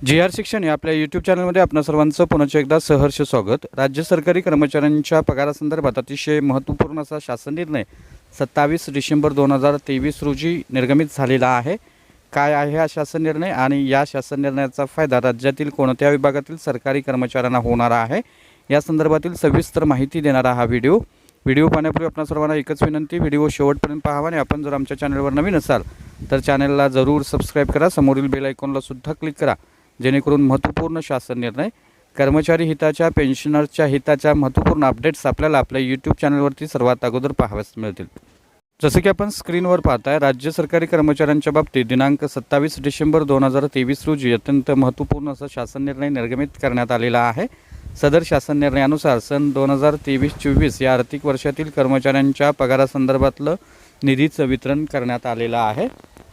जी R शिक्षण या आपल्या यूट्यूब चॅनलमध्ये आपल्या सर्वांचं पुन्हा एकदा सहर्ष स्वागत. राज्य सरकारी कर्मचाऱ्यांच्या पगारासंदर्भात अतिशय महत्त्वपूर्ण असा शासन निर्णय सत्तावीस डिसेंबर दोन हजार तेवीस रोजी निर्गमित झालेला आहे. काय आहे हा शासन निर्णय आणि या शासन निर्णयाचा फायदा राज्यातील कोणत्या विभागातील सरकारी कर्मचाऱ्यांना होणार आहे? या संदर्भातील सविस्तर माहिती देणारा हा व्हिडिओ. व्हिडिओ पाहण्यापूर्वी आपणा सर्वांना एकच विनंती व्हिडिओ शेवटपर्यंत पाहावा आणि आपण जर आमच्या चॅनलवर नवीन असाल तर चॅनलला जरूर सबस्क्राईब करा. समोरील बेल आयकॉनला सुद्धा क्लिक करा. जेणेकरून महत्त्वपूर्ण शासन निर्णय कर्मचारी हिताच्या पेन्शनरच्या हिताच्या महत्त्वपूर्ण अपडेट्स आपल्याला आपल्या यूट्यूब चॅनलवरती सर्वात अगोदर पाहाव्यास मिळतील. जसं की आपण स्क्रीनवर पाहताय राज्य सरकारी कर्मचाऱ्यांच्या बाबतीत दिनांक सत्तावीस डिसेंबर दोन हजार तेवीस रोजी अत्यंत महत्त्वपूर्ण असा शासन निर्णय निर्गमित करण्यात आलेला आहे. सदर शासन निर्णयानुसार सन दोन हजार तेवीस चोवीस या आर्थिक वर्षातील कर्मचाऱ्यांच्या पगारासंदर्भातलं निधीचं वितरण करण्यात आलेलं आहे.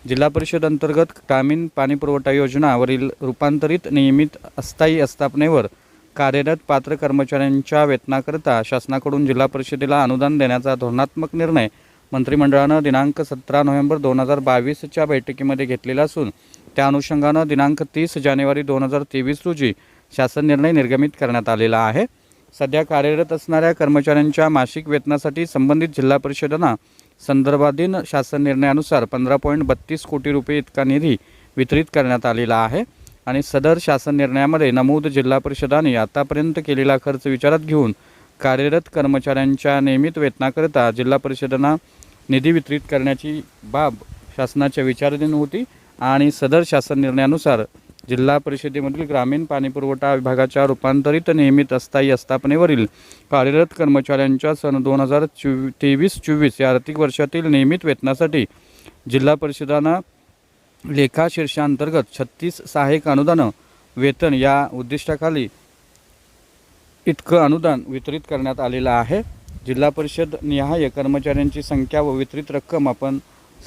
जिल्हा परिषद अंतर्गत ग्रामीण पाणीपुरवठा योजनावरील रूपांतरित नियमित अस्थायी आस्थापनेवर कार्यरत पात्र कर्मचाऱ्यांच्या वेतनाकरता शासनाकडून जिल्हा परिषदेला अनुदान देण्याचा धोरणात्मक निर्णय मंत्रिमंडळानं दिनांक सतरा नोव्हेंबर दोन हजार बावीसच्या बैठकीमध्ये घेतलेला असून त्या अनुषंगानं दिनांक तीस जानेवारी दोन हजार तेवीस रोजी शासन निर्णय निर्गमित करण्यात आलेला आहे. सध्या कार्यरत असणाऱ्या कर्मचाऱ्यांच्या मासिक वेतनासाठी संबंधित जिल्हा परिषदांना संदर्भाधीन शासन निर्णयानुसार पंधरा पॉईंट बत्तीस कोटी रुपये इतका निधी वितरित करण्यात आलेला आहे. आणि सदर शासन निर्णयामध्ये नमूद जिल्हा परिषदांनी आतापर्यंत केलेला खर्च विचारात घेऊन कार्यरत कर्मचाऱ्यांच्या नियमित वेतनाकरिता जिल्हा परिषदांना निधी वितरित करण्याची बाब शासनाच्या विचाराधीन होती. आणि सदर शासन निर्णयानुसार जिल्हा परिषदेमधील ग्रामीण पाणीपुरवठा विभागाच्या रूपांतरित नियमित अस्थायी आस्थापनेवरील कार्यरत कर्मचाऱ्यांच्या सन दोन हजार चोवी तेवीस चोवीस या आर्थिक वर्षातील नियमित वेतनासाठी जिल्हा परिषदांना लेखा शीर्षांतर्गत छत्तीस सहाय्यक अनुदानं वेतन या उद्दिष्टाखाली इतकं अनुदान वितरित करण्यात आलेलं आहे. जिल्हा परिषद निहाय कर्मचाऱ्यांची संख्या व वितरित रक्कम आपण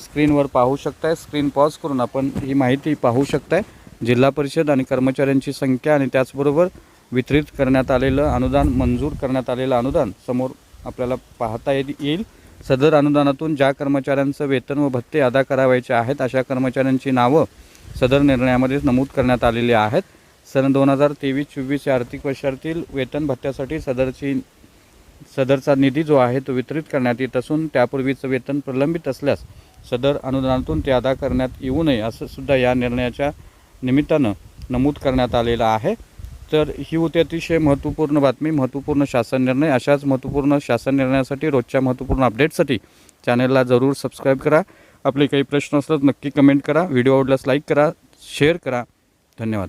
स्क्रीनवर पाहू शकताय. स्क्रीन पॉज करून आपण ही माहिती पाहू शकताय. जिल्हा परिषद आणि कर्मचाऱ्यांची संख्या आणि त्याचबरोबर वितरित करण्यात आलेलं अनुदान मंजूर करण्यात आलेलं अनुदान समोर आपल्याला पाहता येईल. सदर अनुदानातून ज्या कर्मचाऱ्यांचं वेतन व भत्ते अदा करावायचे आहेत अशा कर्मचाऱ्यांची नावं सदर निर्णयामध्ये नमूद करण्यात आलेली आहेत. सन दोन हजार तेवीस चोवीस या आर्थिक वर्षातील वेतन भत्त्यासाठी सदरची सदरचा निधी जो आहे तो वितरित करण्यात येत असून त्यापूर्वीचं वेतन प्रलंबित असल्यास सदर अनुदानातून ते अदा करण्यात येऊ नये असं सुद्धा या निर्णयाच्या निमित्तानं नमूद करण्यात आलेलं आहे. तर ही होती अतिशय महत्त्वपूर्ण बातमी महत्त्वपूर्ण शासन निर्णय. अशाच महत्त्वपूर्ण शासन निर्णयासाठी रोजच्या महत्त्वपूर्ण अपडेटसाठी चॅनलला जरूर सबस्क्राईब करा. आपले काही प्रश्न असल्यास नक्की कमेंट करा. व्हिडिओ आवडल्यास लाईक करा शेअर करा. धन्यवाद.